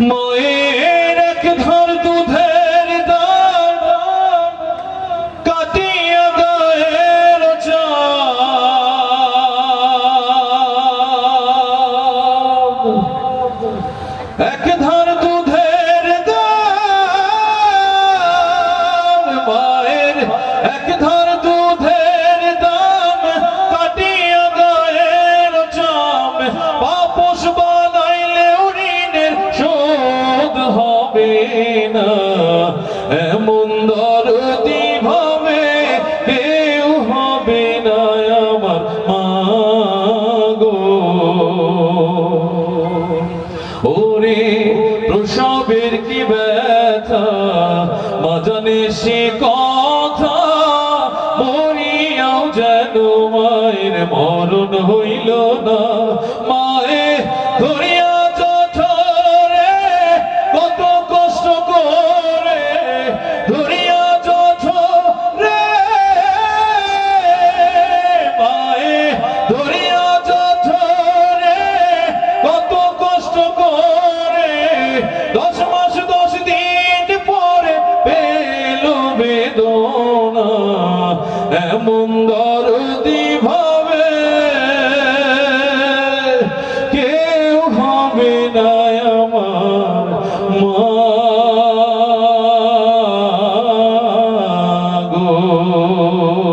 মায়ের এক ধর দুধের দাম কাটিয়া গায়ের এক ধর হবে না। এমন দরদি ভাবে কেউ হবে না আমার মা ওরে প্রসবের কি ব্যথা? মা জানে সে কথা মরিয়াও যেন মায়ের মরণ হইল না। মায়ে ধরিয়া এমন দরদি ভাবে কেউ হবে না আমার মা গো।